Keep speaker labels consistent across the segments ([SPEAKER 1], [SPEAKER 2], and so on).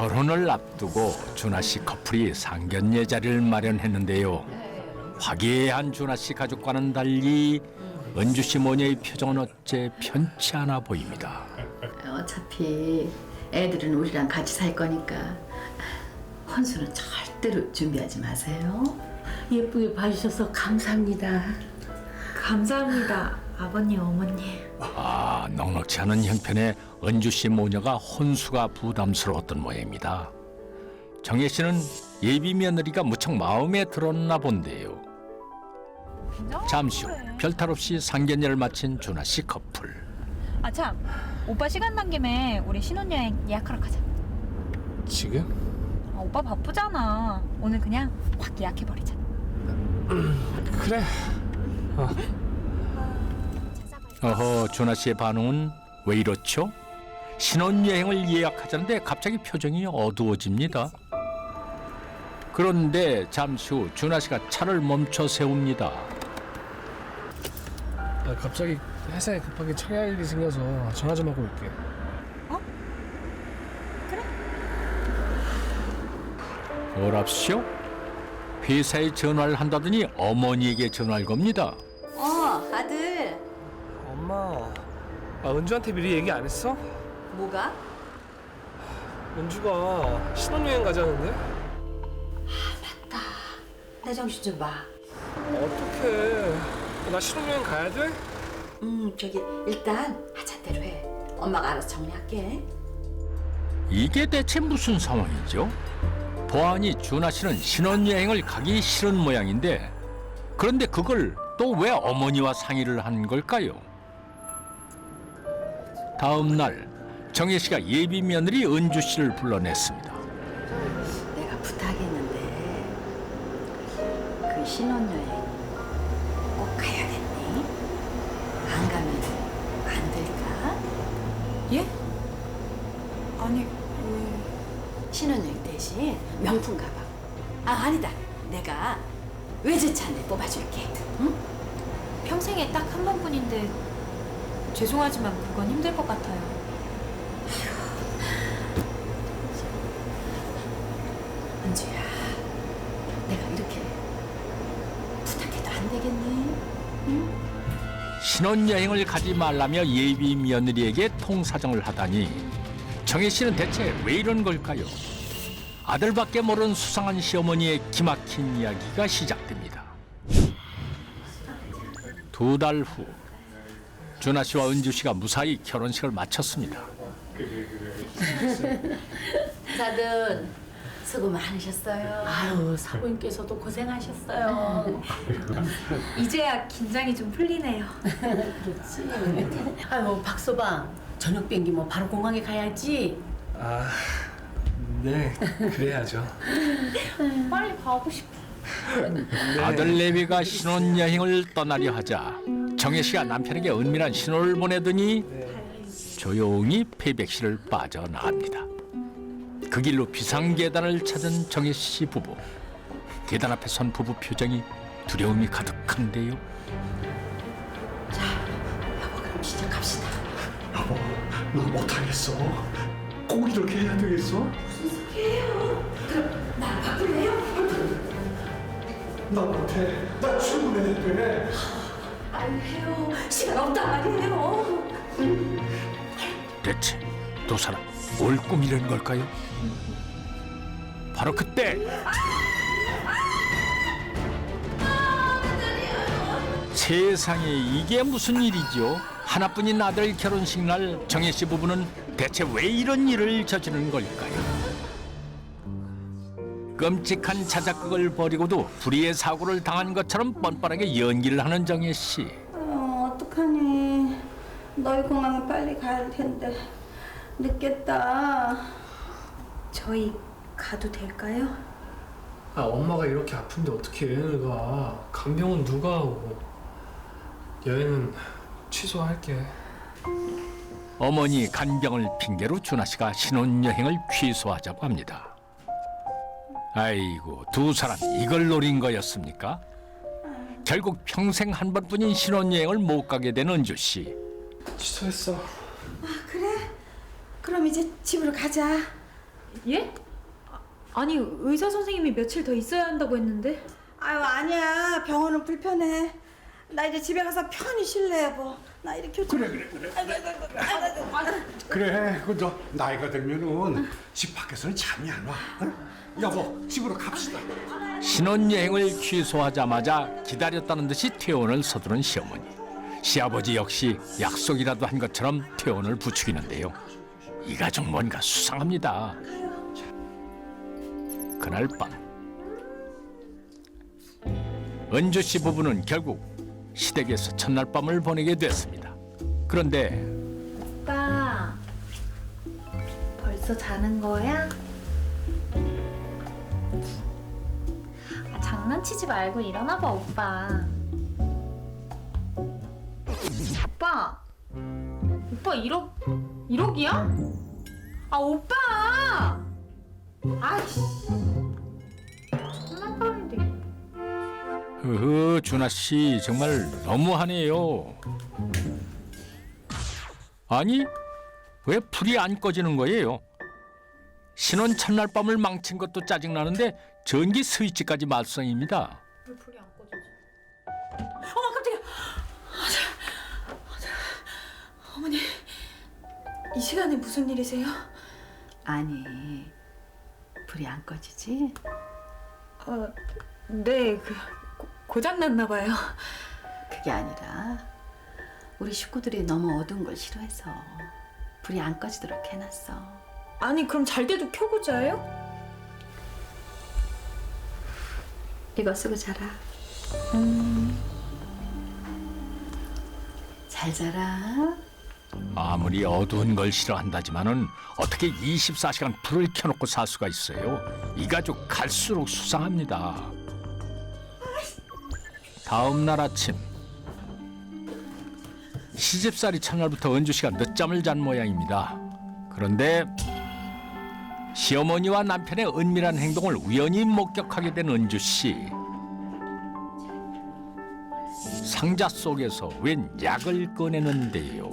[SPEAKER 1] 결혼을 앞두고 준하 씨 커플이 상견례 자리를 마련했는데요. 화기애애한 준하 씨 가족과는 달리 은주 씨 모녀의 표정은 어째 편치 않아 보입니다.
[SPEAKER 2] 어차피 애들은 우리랑 같이 살 거니까 혼수는 절대로 준비하지 마세요.
[SPEAKER 3] 예쁘게 봐주셔서 감사합니다.
[SPEAKER 4] 감사합니다, 아버님, 어머님.
[SPEAKER 1] 아, 넉넉치 않은 형편에 은주 씨 모녀가 혼수가 부담스러웠던 모양입니다. 정혜 씨는 예비 며느리가 무척 마음에 들었나 본데요. 잠시 후 별탈 없이 상견례를 마친 준하 씨 커플.
[SPEAKER 4] 아 참, 오빠 시간 난 김에 우리 신혼여행 예약하러 가자.
[SPEAKER 5] 지금?
[SPEAKER 4] 아, 오빠 바쁘잖아. 오늘 그냥 확 예약해버리자.
[SPEAKER 5] 그래.
[SPEAKER 1] 어 허, 준하 씨의 반응은 왜 이렇죠? 신혼여행을 예약하자는데 갑자기 표정이 어두워집니다. 그런데 잠시 후 준하 씨가 차를 멈춰 세웁니다.
[SPEAKER 5] 아, 갑자기 회사에 급하게 처리할 일이 생겨서 전화 좀 하고 올게.
[SPEAKER 1] 뭐랍시오? 회사에 전화를 한다더니 어머니에게 전화할 겁니다.
[SPEAKER 2] 아,
[SPEAKER 5] 은주한테 미리 얘기 안 했어?
[SPEAKER 2] 뭐가?
[SPEAKER 5] 은주가 신혼여행 가자는데?
[SPEAKER 2] 내 정신 좀 봐.
[SPEAKER 5] 어떡해. 나 신혼여행 가야 돼?
[SPEAKER 2] 음, 저기 일단 하자대로 해. 엄마가 알아서 정리할게.
[SPEAKER 1] 이게 대체 무슨 상황이죠? 보아하니 준하 씨는 신혼여행을 가기 싫은 모양인데 그런데 그걸 또 왜 어머니와 상의를 한 걸까요? 다음 날 정혜 씨가 예비 며느리 은주 씨를 불러냈습니다.
[SPEAKER 2] 내가 부탁했는데 그 신혼여행 꼭 가야겠니? 안 가면 안 될까?
[SPEAKER 4] 예? 아니,
[SPEAKER 2] 신혼여행 대신 명품 가방. 아 아니다. 내가 외제차 한 대 뽑아줄게. 응?
[SPEAKER 4] 평생에 딱 한 번뿐인데 죄송하지만 그건 힘들 것 같아요.
[SPEAKER 2] 은주야, 내가 이렇게 부탁해도 안 되겠니?
[SPEAKER 1] 신혼여행을 가지 말라며 예비 며느리에게 통사정을 하다니 정혜 씨는 대체 왜 이런 걸까요? 아들밖에 모르는 수상한 시어머니의 기막힌 이야기가 시작됩니다. 두 달 후, 준하 씨와 은주 씨가 무사히 결혼식을 마쳤습니다.
[SPEAKER 2] 사돈 수고 많으셨어요.
[SPEAKER 3] 아유 사부님께서도 고생하셨어요.
[SPEAKER 4] 이제야 긴장이 좀 풀리네요.
[SPEAKER 3] 그렇지. 아유 박소방 저녁 비행기 뭐 바로 공항에 가야지.
[SPEAKER 5] 아, 네. 그래야죠.
[SPEAKER 4] 빨리 가고 싶어.
[SPEAKER 1] 아들 내비가 신혼여행을 떠나려 하자 정혜 씨가 남편에게 은밀한 신호를 보내더니 조용히 폐백실을 빠져나갑니다. 그 길로 비상 계단을 찾은 정혜 씨 부부. 계단 앞에 선 부부 표정이 두려움이 가득한데요.
[SPEAKER 2] 여보 그럼 시작합시다.
[SPEAKER 6] 여보, 너 못하겠어. 꼭 이렇게 해야 되겠어?
[SPEAKER 2] 나 바꿀래요?
[SPEAKER 6] 나 못해. 나 출근해야 돼.
[SPEAKER 2] 안 해요. 시간 없단 말이에요.
[SPEAKER 1] 대체 두 사람 뭘 꾸미려는 걸까요? 바로 그때 세상에 이게 무슨 일이죠? 하나뿐인 아들 결혼식 날 정혜 씨 부부는 대체 왜 이런 일을 저지르는 걸까요? 끔찍한 자작극을 벌이고도 불의의 사고를 당한 것처럼 뻔뻔하게 연기를 하는 정혜 씨.
[SPEAKER 7] 어, 어떡하니. 너희 공항에 빨리 가야 할 텐데. 늦겠다.
[SPEAKER 4] 저희 가도 될까요?
[SPEAKER 5] 아, 엄마가 이렇게 아픈데 어떻게 여행을 가? 간병은 누가 하고? 여행은 취소할게.
[SPEAKER 1] 어머니 간병을 핑계로 준하 씨가 신혼여행을 취소하자고 합니다. 아이고 두 사람 이걸 노린 거였습니까? 결국 평생 한 번뿐인 신혼여행을 못 가게 된 은주 씨.
[SPEAKER 5] 취소했어.
[SPEAKER 7] 그럼 이제 집으로 가자.
[SPEAKER 4] 예? 아, 아니 의사 선생님이 며칠 더 있어야 한다고 했는데
[SPEAKER 7] 아유 아니야 병원은 불편해. 나 이제 집에 가서 편히 쉴래 여보. 나 이렇게 그래 그래 그래. 아이고 아이고 아이고.
[SPEAKER 6] 그래 그저 나이가 들면은 집 밖에서는 잠이 안 와. 응? 여보 집으로 갑시다.
[SPEAKER 1] 신혼여행을 취소하자마자 기다렸다는 듯이 퇴원을 서두른 시어머니. 시아버지 역시 약속이라도 한 것처럼 퇴원을 부추기는데요. 이 가족 뭔가 수상합니다. 그날 밤 은주 씨 부부는 결국 시댁에서 첫날 밤을 보내게 됐습니다. 그런데
[SPEAKER 4] 오빠 벌써 자는 거야? 아, 장난치지 말고 일어나봐 오빠 오빠 오빠 1억 1억이야? 아 오빠 아이씨
[SPEAKER 1] 흐흐 준하 씨 정말 너무하네요. 아니 왜 불이 안 꺼지는 거예요? 신혼 첫날 밤을 망친 것도 짜증 나는데 전기 스위치까지 말썽입니다.
[SPEAKER 4] 왜 불이 안 꺼지지? 어머 깜짝이야. 아, 저, 아, 저, 어머니 이 시간에 무슨 일이세요?
[SPEAKER 2] 아니 불이 안 꺼지지?
[SPEAKER 4] 어, 네, 그 고, 고장 났나 봐요.
[SPEAKER 2] 그게 아니라 우리 식구들이 너무 어두운 걸 싫어해서 불이 안 꺼지도록 해놨어.
[SPEAKER 4] 아니 그럼 잘 때도 켜고 자요?
[SPEAKER 2] 이거 쓰고 자라. 잘 자라.
[SPEAKER 1] 아무리 어두운 걸 싫어한다지만은 어떻게 24시간 불을 켜놓고 살 수가 있어요? 이 가족 갈수록 수상합니다. 다음 날 아침 시집살이 첫날부터 은주 씨가 늦잠을 잔 모양입니다. 그런데 시어머니와 남편의 은밀한 행동을 우연히 목격하게 된 은주 씨. 상자 속에서 웬 약을 꺼내는데요.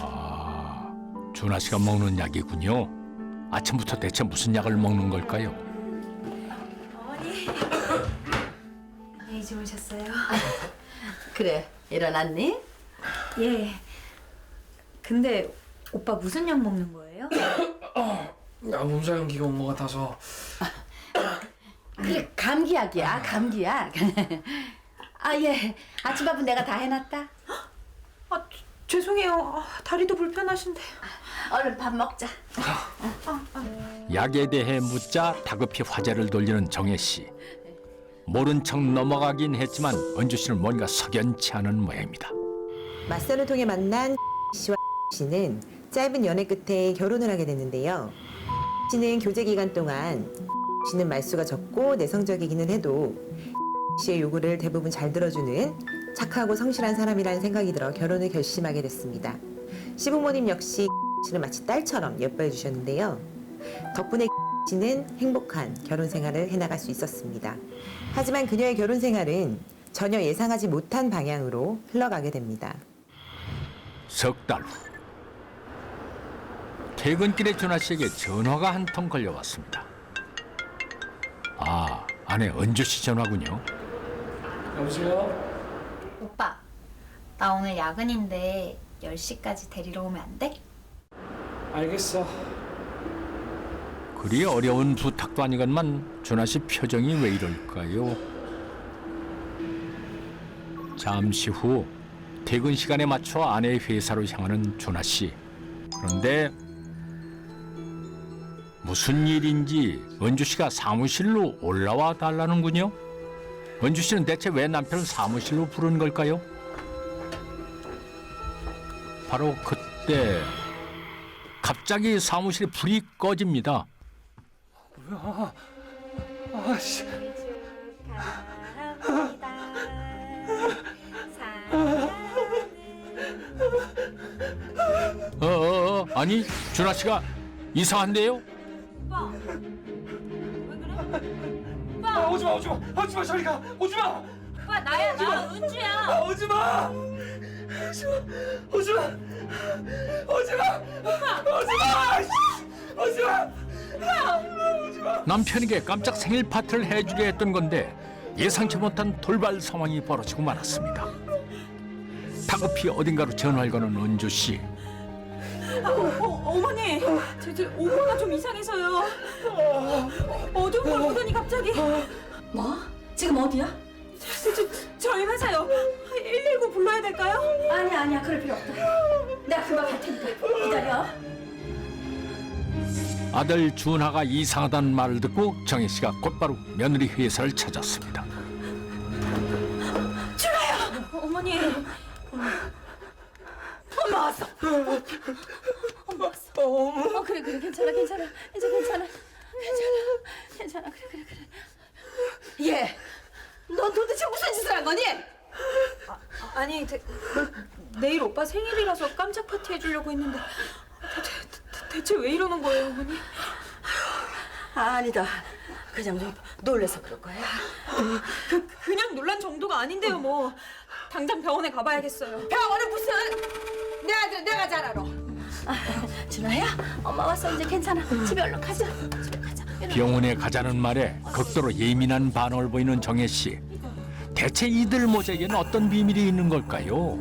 [SPEAKER 1] 아, 준하 씨가 먹는 약이군요. 아침부터 대체 무슨 약을 먹는 걸까요?
[SPEAKER 4] 주무셨어요?
[SPEAKER 2] 그래 일어났니?
[SPEAKER 4] 예. 근데 오빠 무슨 약 먹는 거예요?
[SPEAKER 5] 나 몸살 연기가 온 것 같아서
[SPEAKER 2] 그래 감기약이야 감기약. 아 예 아침밥은 내가 다 해놨다.
[SPEAKER 4] 아 죄송해요. 아, 다리도 불편하신데.
[SPEAKER 2] 얼른 밥 먹자.
[SPEAKER 1] 약에 대해 묻자 다급히 화제를 돌리는 정혜 씨. 모른 척 넘어가긴 했지만 은주 씨는 뭔가 석연치 않은 모양입니다.
[SPEAKER 8] 맞선을 통해 만난 씨와 씨는 짧은 연애 끝에 결혼을 하게 됐는데요. 씨는 교제 기간 동안 씨는 말수가 적고 내성적이기는 해도 씨의 요구를 대부분 잘 들어주는 착하고 성실한 사람이라는 생각이 들어 결혼을 결심하게 됐습니다. 시부모님 역시 씨는 마치 딸처럼 예뻐해 주셨는데요. 덕분에 씨는 행복한 결혼 생활을 해나갈 수 있었습니다. 하지만 그녀의 결혼 생활은 전혀 예상하지 못한 방향으로 흘러가게 됩니다.
[SPEAKER 1] 석 달 후. 퇴근길에 준하 씨에게 전화가 한 통 걸려왔습니다. 아, 아내 은주 씨 전화군요.
[SPEAKER 5] 여보세요?
[SPEAKER 4] 오빠, 나 오늘 야근인데 10시까지 데리러 오면 안 돼?
[SPEAKER 5] 알겠어.
[SPEAKER 1] 그리 어려운 부탁도 아니건만 준하 씨 표정이 왜 이럴까요? 잠시 후 퇴근 시간에 맞춰 아내의 회사로 향하는 준하 씨. 그런데 무슨 일인지 은주 씨가 사무실로 올라와 달라는군요. 은주 씨는 대체 왜 남편을 사무실로 부른 걸까요? 바로 그때 갑자기 사무실에 불이 꺼집니다.
[SPEAKER 5] 아씨.
[SPEAKER 1] 어, 어, 어, 아니 준하 씨가 이상한데요?
[SPEAKER 5] 아, 오지 마 오지 마 오지 마 저리 가. 오지 마.
[SPEAKER 4] 오빠 나야 나 은주야.
[SPEAKER 5] 아, 오지 마
[SPEAKER 1] 남편에게 깜짝 생일 파티를 해주려 했던 건데 예상치 못한 돌발 상황이 벌어지고 말았습니다. 다급히 어딘가로 전화를 거는 은주 씨.
[SPEAKER 4] 어, 어 머니, 저, 저 오모가 좀 이상해서요. 어두운 걸 보더니 갑자기
[SPEAKER 2] 뭐? 지금 어디야?
[SPEAKER 4] 저, 저, 저희 회사요. 119 불러야 될까요?
[SPEAKER 2] 아니야 아니야 그럴 필요 없다. 내가 금방 갈 테니까 기다려.
[SPEAKER 1] 아들 준하가 이상하다는 말을 듣고 정혜 씨가 곧바로 며느리 회사를 찾았습니다.
[SPEAKER 4] 어머니.
[SPEAKER 2] 엄마 왔어. 엄마 왔어. 어 그래 그래 괜찮아 괜찮아 이제 괜찮아 괜찮아 괜찮아 그래 그래 그래. 얘, 넌 도대체 무슨 짓을 한 거니?
[SPEAKER 4] 아니, 대, 내일 오빠 생일이라서 깜짝 파티 해주려고 했는데 대체 왜 이러는 거예요, 어머니?
[SPEAKER 2] 아니다. 그냥 좀 놀래서 그럴 거야.
[SPEAKER 4] 그, 그냥 놀란 정도가 아닌데요, 뭐. 당장 병원에 가봐야겠어요.
[SPEAKER 2] 병원은 무슨? 내 아들 내가 잘 알아. 준아야, 엄마 왔어 이제 괜찮아. 집에 얼른 가자. 집에 가자. 일어나.
[SPEAKER 1] 병원에 가자는 말에 극도로 예민한 반응을 보이는 정혜 씨. 대체 이들 모자에는 어떤 비밀이 있는 걸까요?